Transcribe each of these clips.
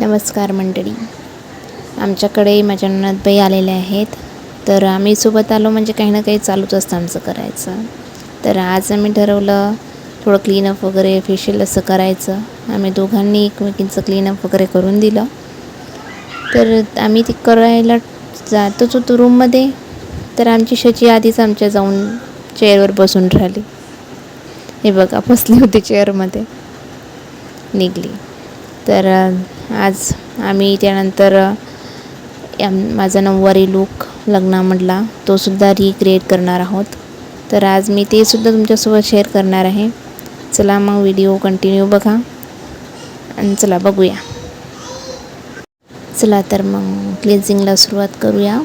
नमस्कार मंडळी. आमच्याकडे माझ्या ननदबाई आलेल्या आहेत. तर आम्ही सोबत आलो म्हणजे काही ना काही चालूच असतं आमचं करायचं. तर आज आम्ही ठरवलं थोडं क्लीनअप वगैरे फेशियल असं करायचं. आम्ही दोघांनी एकमेकींचं क्लीनअप वगैरे करून दिलं. तर आम्ही ती करायला जातच होतो रूममध्ये तर आमची शची आधीच आमच्या जाऊन चेअरवर बसून राहिली. हे बघा बसली होती चेअरमध्ये निघली. तर आज आम्ही त्यानंतर माझा नऊवारी लूक लग्नामधला तोसुद्धा रिक्रिएट करणार आहोत. तर आज मी ते सुद्धा तुमच्यासोबत शेअर करणार आहे. चला मग व्हिडिओ कंटिन्यू बघा. आणि चला बघूया. चला तर मग क्लिन्झिंगला सुरुवात करूया.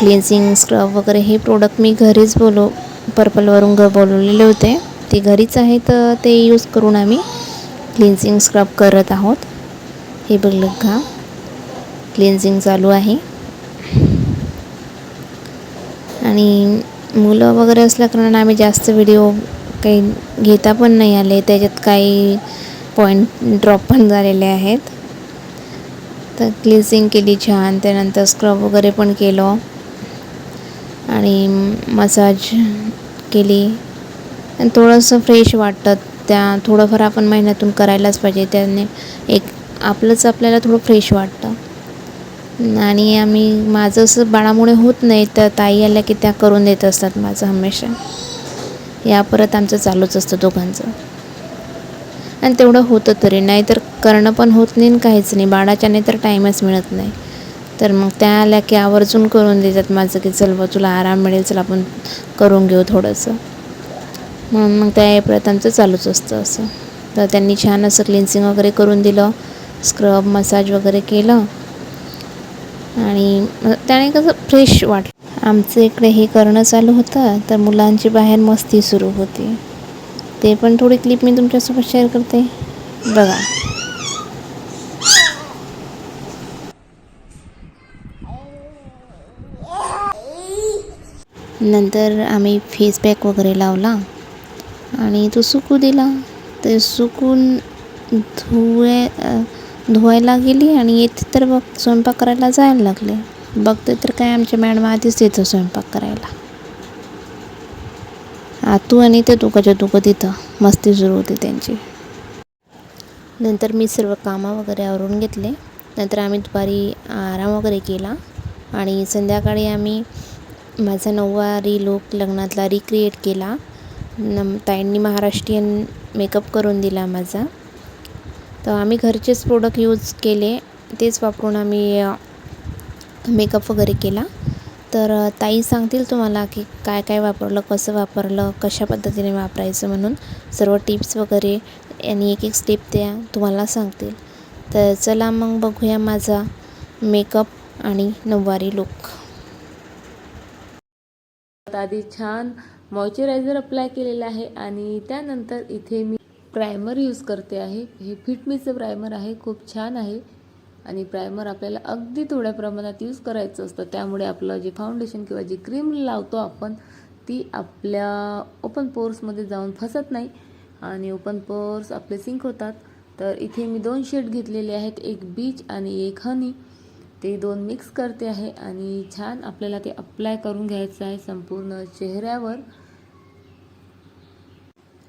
क्लिन्झिंग स्क्रब वगैरे हे प्रोडक्ट मी घरीच बोलव पर्पलवरून घर बोलवलेले होते. ते घरीच आहे तर ते यूज करून आम्ही क्लिन्झिंग स्क्रब करत आहोत. हे बघलं का क्लिन्झिंग चालू आहे. आणि मुलं वगैरे असल्याकारणाने आम्ही जास्त व्हिडिओ काही घेता पण नाही आले. त्याच्यात काही पॉईंट ड्रॉप पण झालेले आहेत. तर क्लिन्झिंग केली छान. त्यानंतर स्क्रब वगैरे पण केलं. आणि मसाज केली. आणि थोडंसं फ्रेश वाटतं. त्या थोडंफार आपण महिन्यातून करायलाच पाहिजे. त्याने एक आपलंच आपल्याला थोडं फ्रेश वाटतं. आणि आम्ही माझं असं बाळामुळे होत नाही तर ताई आल्या की त्या करून देत असतात माझं हमेशा. या परत आमचं चालूच असतं दोघांचं. आणि तेवढं होतं तरी नाही तर करणं पण होत नाही आणि काहीच नाही. बाळाच्याने तर टाईमच मिळत नाही. तर मग त्या आल्या की आवर्जून करून देतात. माझं की चल बा तुला आराम मिळेल चल आपण करून घेऊ थोडंसं. म्हणून मग त्या परत आमचं चालूच असतं असं. तर त्यांनी छान असं क्लिन्सिंग वगैरे करून दिलं स्क्रब मसाज वगैरे केलं. आणि त्याने कसं फ्रेश वाटलं. आमचं इकडे हे करणं चालू होतं तर मुलांची बाहेर मस्ती सुरू होती. ते पण थोडी क्लिप मी तुमच्यासोबत शेअर करते. बघा. नंतर आम्ही फेस पॅक वगैरे लावला. आणि तो सुकू दिला. ते सुकून धुवे धुवायला गेली आणि येते तर बघ स्वयंपाक करायला जायला लागले. बघते तर काय आमच्या मॅडम आधीच येतं स्वयंपाक करायला. आतू आणि ते दोघंच्या दुखं तिथं मस्ती सुरू होती त्यांची. नंतर मी सर्व कामं वगैरे आवरून घेतले. नंतर आम्ही दुपारी आराम वगैरे केला आणि संध्याकाळी आम्ही माझा नऊवारी लोक लग्नातला रिक्रिएट केला. नम ताईंनी महाराष्ट्रीयन मेकअप करून दिला माझा. तर आम्ही घरचेच प्रोडक्ट यूज केले तेच वापरून आम्ही मेकअप वगैरे केला. तर ताई सांगतील तुम्हाला की काय काय वापरलं कसं वापरलं कशा पद्धतीने वापरायचं म्हणून. सर्व टिप्स वगैरे आणि एक एक स्टेप त्या तुम्हाला सांगतील. तर चला मग बघूया माझा मेकअप आणि नऊवारी लुक आधी छान मॉइश्चरायझर अप्लाय केलेलं आहे आणि त्यानंतर इथे मी प्रायमर यूज करते आहे. हे फिटमीचं प्रायमर आहे. खूप छान आहे. आणि प्रायमर आपल्याला अगदी थोड्या प्रमाणात यूज करायचं असतं. त्यामुळे आपलं जे फाउंडेशन किंवा जी क्रीम लावतो आपण ती आपल्या ओपन पोर्समध्ये जाऊन फसत नाही. आणि ओपन पोर्स आपले सिंक होतात. तर इथे मी दोन शेड घेतलेले आहेत. एक बीच आणि एक हनी ते दोन मिक्स करते आहे आणि छान आपल्याला ते अप्लाय करून घ्यायचं आहे संपूर्ण चेहऱ्यावर.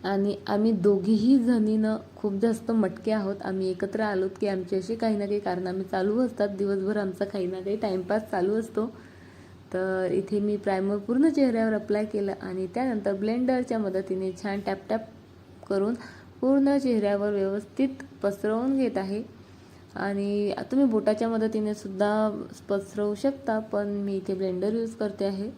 आणि आम्ही दोघीही जणीनं खूप जास्त मटके आहोत. आम्ही एकत्र आलोत की आमची अशी काही ना काही कारनामे चालू असतात. दिवसभर आमचा काही ना काही टाईमपास चालू असतो. तर इथे मी प्रायमर पूर्ण चेहऱ्यावर अप्लाय केलं आणि त्यानंतर ब्लेंडरच्या मदतीने छान टॅप टॅप करून पूर्ण चेहऱ्यावर व्यवस्थित पसरवून घेत आहे. आणि तुम्ही बोटाच्या मदतीने सुद्धा पसरवू शकता पण मी इथे ब्लेंडर यूज करते आहे.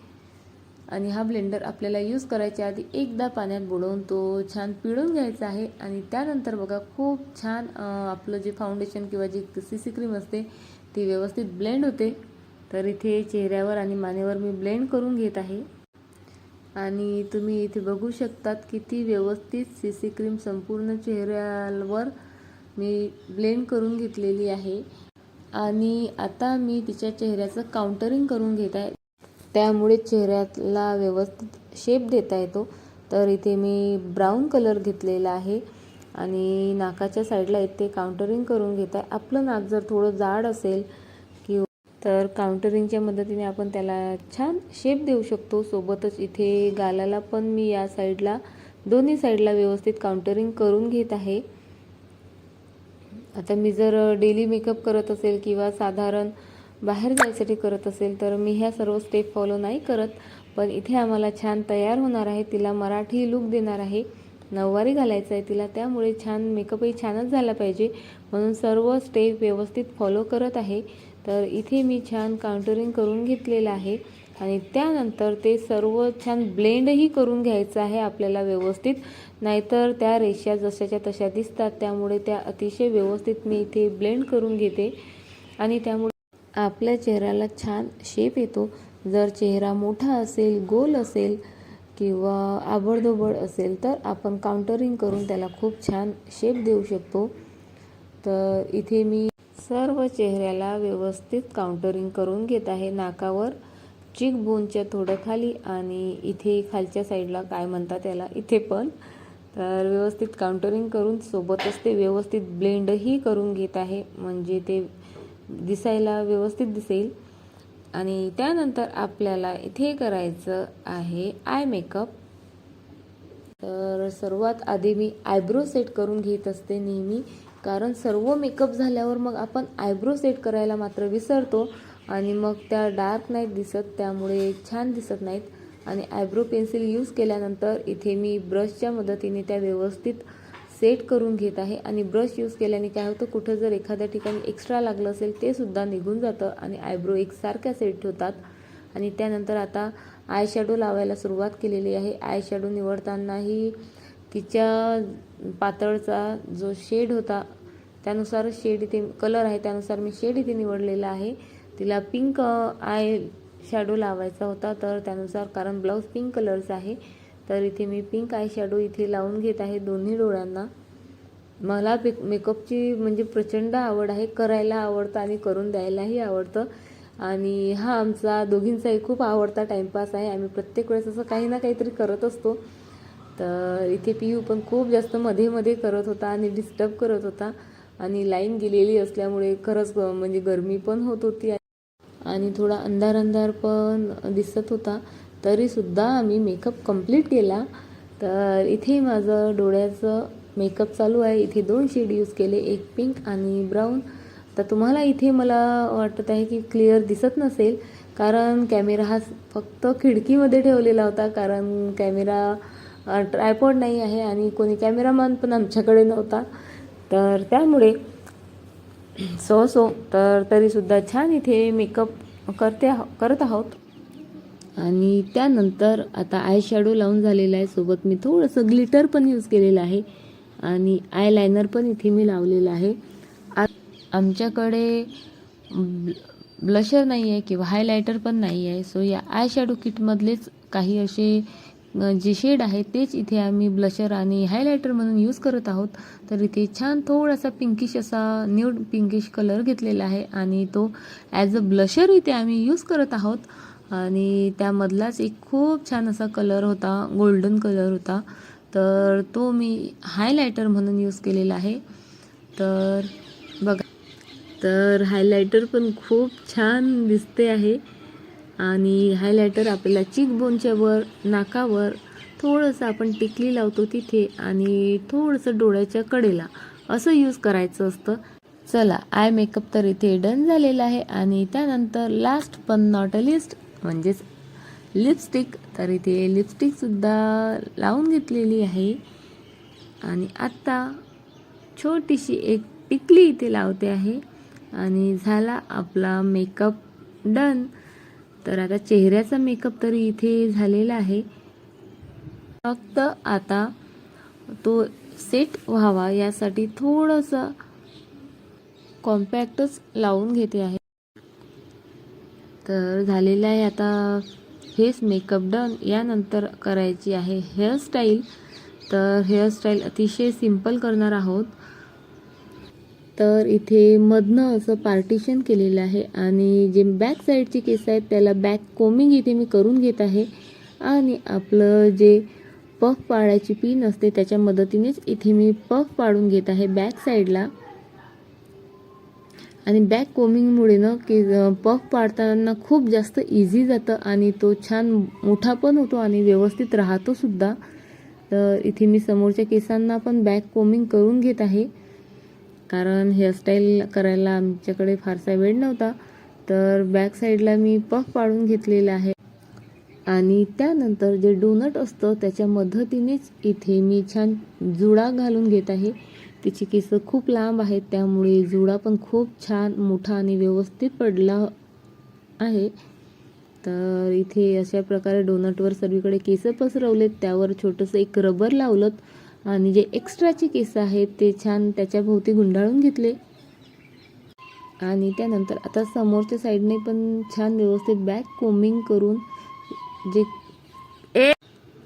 आणि हा ब्लेंडर आपल्याला यूज करायच्या आधी एकदा पाण्यात बुडवून तो छान पिळून घ्यायचा आहे. आणि त्यानंतर बघा खूप छान आपलं जे फाउंडेशन किंवा जी सी सी क्रीम असते ती व्यवस्थित ब्लेंड होते. तर इथे चेहऱ्यावर आणि मानेवर मी ब्लेंड करून घेत आहे. आणि तुम्ही इथे बघू शकतात किती व्यवस्थित सी सी क्रीम संपूर्ण चेहऱ्यावर मी ब्लेंड करून घेतलेली आहे. आणि आता मी तिच्या चेहऱ्याचं काउंटरिंग करून घेत आहे. त्यामुळे चेहऱ्याला व्यवस्थित शेप देता येतो. तर इथे मी ब्राऊन कलर घेतलेला आहे. आणि नाकाच्या साईडला इथे काउंटरिंग करून घेत आहे. आपलं नाक जर थोडं जाड असेल किंवा तर काउंटरिंगच्या मदतीने आपण त्याला छान शेप देऊ शकतो. सोबतच इथे गालाला पण मी या साईडला दोन्ही साईडला व्यवस्थित काउंटरिंग करून घेत आहे. आता मी जर डेली मेकअप करत असेल किंवा साधारण बाहेर जायसाठी करत असेल तर मी ह्या सर्व स्टेप फॉलो नाही करत. पण इथे आम्हाला छान तयार होणार आहे. तिला मराठी लुक देणार आहे. नऊवारी घालायचं आहे तिला. त्यामुळे छान मेकअपही छानच झाला पाहिजे. म्हणून सर्व स्टेप व्यवस्थित फॉलो करत आहे. तर इथे मी छान काउंटरिंग करून घेतलेलं आहे. आणि त्यानंतर ते सर्व छान ब्लेंडही करून घ्यायचं आहे आपल्याला व्यवस्थित. नाहीतर त्या रेषा जशाच्या तशा दिसतात त्यामुळे त्या अतिशय व्यवस्थित मी इथे ब्लेंड करून घेते. आणि त्यामुळे आपल्या चेहऱ्याला छान शेप येतो. जर चेहरा मोठा असेल गोल असेल किंवा आबडधोबड असेल तर आपण काउंटरिंग करून त्याला खूप छान शेप देऊ शकतो. तर इथे मी सर्व चेहऱ्याला व्यवस्थित काउंटरिंग करून घेत आहे नाकावर. चिक बोनच्या थोडं खाली आणि इथे खालच्या साईडला काय म्हणतात त्याला इथे पण. तर व्यवस्थित काउंटरिंग करून सोबतच ते व्यवस्थित ब्लेंडही करून घेत आहे. म्हणजे ते दिसायला व्यवस्थित दिसेल. आणि त्यानंतर आपल्याला इथे करायचं आहे आय मेकअप तर सर्वात आधी मी आयब्रो सेट करून घेत असते नेहमी. कारण सर्व मेकअप झाल्यावर मग आपण आयब्रो सेट करायला मात्र विसरतो. आणि मग त्या डार्क नाहीत दिसत त्यामुळे छान दिसत नाहीत. आणि आयब्रो पेन्सिल यूज केल्यानंतर इथे मी ब्रशच्या मदतीने त्या व्यवस्थित सेट करून घेत आहे. आणि ब्रश यूज केल्याने काय होतं कुठं जर एखाद्या ठिकाणी एक्स्ट्रा लागलं असेल ते सुद्धा निघून जातं आणि आयब्रो एकसारख्या सेट होतात. आणि त्यानंतर आता आय शॅडो लावायला सुरुवात केलेली आहे. आय शॅडो निवडतानाही तिच्या पातळचा जो शेड होता त्यानुसार शेड इथे कलर आहे त्यानुसार मी शेड इथे निवडलेला आहे. तिला पिंक आय शॅडो लावायचा होता तर त्यानुसार कारण ब्लाऊज पिंक कलरचा आहे तर इथे मी पिंक आय शॅडो इथे लावून घेत आहे दोन्ही डोळ्यांना. मला पिक मेकअपची म्हणजे प्रचंड आवड आहे करायला आवडतं आणि करून द्यायलाही आवडतं. आणि हा आमचा दोघींचाही खूप आवडता टाईमपास आहे. आम्ही प्रत्येक वेळेस असं काही ना काहीतरी करत असतो. तर इथे पियू पण खूप जास्त मध्ये मध्ये करत होता आणि डिस्टर्ब करत होता. आणि लाईन गेलेली असल्यामुळे खरंच ग- म्हणजे गरमी पण होत होती आणि थोडा अंधार अंधार पण दिसत होता. तरीसुद्धा आम्ही मेकअप कंप्लीट केला. तर इथे माझं डोळ्याचं मेकअप चालू आहे. इथे दोन शेड यूज केले एक पिंक आणि ब्राऊन तर तुम्हाला इथे मला वाटत आहे की क्लिअर दिसत नसेल कारण कॅमेरा हा फक्त खिडकीमध्ये ठेवलेला होता कारण कॅमेरा ट्रायपॉड नाही आहे आणि कोणी कॅमेरामॅन पण आमच्याकडे नव्हता. तर त्यामुळे सो सो तर तरीसुद्धा छान इथे मेकअप करते आहो करत आहोत. आणि त्यानंतर आता आय शॅडो लावून झालेला आहे. सोबत मी थोडंसं ग्लिटर पण यूज केलेलं आहे. आणि आय लायनर पण इथे मी लावलेलं आहे. आ आमच्याकडे ब्लशर नाही आहे किंवा हायलायटर पण नाही आहे सो या आय शॅडो किटमधलेच काही असे जे शेड आहे तेच इथे आम्ही ब्लशर आणि हायलायटर म्हणून यूज करत आहोत. तर इथे छान थोडासा पिंकिश असा न्यूड पिंकिश कलर घेतलेला आहे आणि तो ॲज अ ब्लशर इथे आम्ही यूज करत आहोत. आणि त्यामधलाच एक खूप छान असा कलर होता गोल्डन कलर होता. तर तो मी हायलायटर म्हणून यूज केलेला आहे. तर बघा तर हायलायटर पण खूप छान दिसते आहे. आणि हायलायटर आपल्याला चीकबोनच्या वर नाकावर थोडंसं आपण टिकली लावतो तिथे आणि थोडंसं डोळ्याच्या कडेला. असं यूज करायचं असतं. चला आय मेकअप तर इथे डन झालेला आहे आणि त्यानंतर लास्ट पण नॉट अ लिस्ट म्हणजेच लिपस्टिक तर इथे लिपस्टिकसुद्धा लावून घेतलेली आहे. आणि आत्ता छोटीशी एक टिकली इथे लावते आहे. आणि झाला आपला मेकअप डन तर आता चेहऱ्याचा मेकअप तरी इथे झालेला आहे. फक्त आता तो सेट व्हावा यासाठी थोडंसं कॉम्पॅक्टच लावून घेते आहे. तर झालेलं आहे आता फेस मेकअप डन. यानंतर करायची आहे हेअरस्टाईल. तर हेअरस्टाईल अतिशय सिंपल करणार आहोत. तर इथे मधनं असं पार्टिशन केलेलं आहे आणि जे बॅक साईडचे केस आहेत त्याला बॅक कोमिंग इथे मी करून घेत आहे. आणि आपलं जे पफ पाडायची पिन असते त्याच्या मदतीनेच इथे मी पफ पाडून घेत आहे बॅक साईडला आणि बॅक कोमिंगमुळे ना की पफ पाडताना खूप जास्त इझी जातं आणि तो छान मोठा पण होतो आणि व्यवस्थित राहतो सुद्धा. तर इथे मी समोरच्या केसांना पण बॅक कोमिंग करून घेत आहे. कारण हेअरस्टाईल करायला आमच्याकडे फारसा वेळ नव्हता तर बॅक साईडला मी पफ पाडून घेतलेला आहे. आणि त्यानंतर जे डोनट असतं त्याच्या मदतीनेच इथे मी छान जुडा घालून घेत आहे. तिची केस खूप लांब आहेत त्यामुळे जुडा पण खूप छान मोठा आणि व्यवस्थित पडला आहे. तर इथे अशा प्रकारे डोनटवर सर्वीकडे केस पसरवलेत त्यावर छोटंसं एक रबर लावलं आणि जे एक्स्ट्राचे केस आहेत ते छान त्याच्याभोवती गुंडाळून घेतले. आणि त्यानंतर आता समोरच्या साईडने पण छान व्यवस्थित बॅक कोमिंग करून जे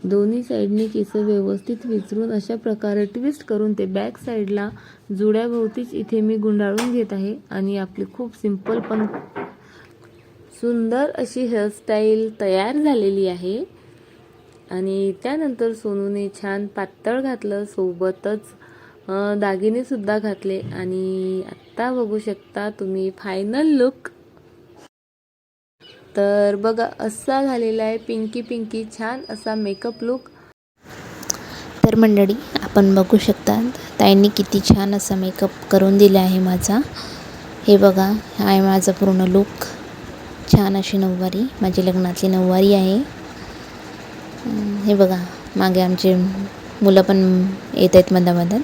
दोन्ही साईडने केस व्यवस्थित विचरून अशा प्रकारे ट्विस्ट करून ते बॅक साईडला जुड्याभोवतीच इथे मी गुंडाळून घेत आहे. आणि आपली खूप सिंपल पण सुंदर अशी हेअरस्टाईल तयार झालेली आहे. आणि त्यानंतर सोनूने छान पातळ घातलं सोबतच दागिनेसुद्धा घातले. आणि आत्ता बघू शकता तुम्ही फायनल लुक तर बघा असा झालेला आहे पिंकी पिंकी छान असा मेकअप लुक तर मंडळी आपण बघू शकता ताईंनी किती छान असा मेकअप करून दिला आहे माझा. हे बघा हा आहे माझा पूर्ण लुक छान अशी नऊवारी माझी लग्नातली नऊवारी आहे. हे बघा मागे आमचे मुलं पण येत आहेत मधामधात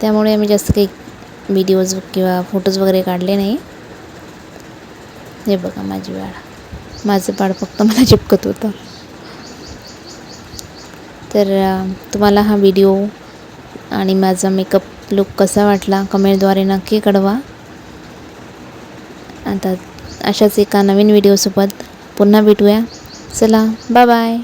त्यामुळे आम्ही जास्त काही व्हिडिओज किंवा फोटोज वगैरे काढले नाही. हे बघा माझी बाळ. माझं बाळ फक्त मला चिपकत होतं. तर तुम्हाला हा व्हिडिओ आणि माझा मेकअप लुक कसा वाटला कमेंटद्वारे नक्की कळवा. आता अशाच एका नवीन व्हिडिओसोबत पुन्हा भेटूया. चला बाय बाय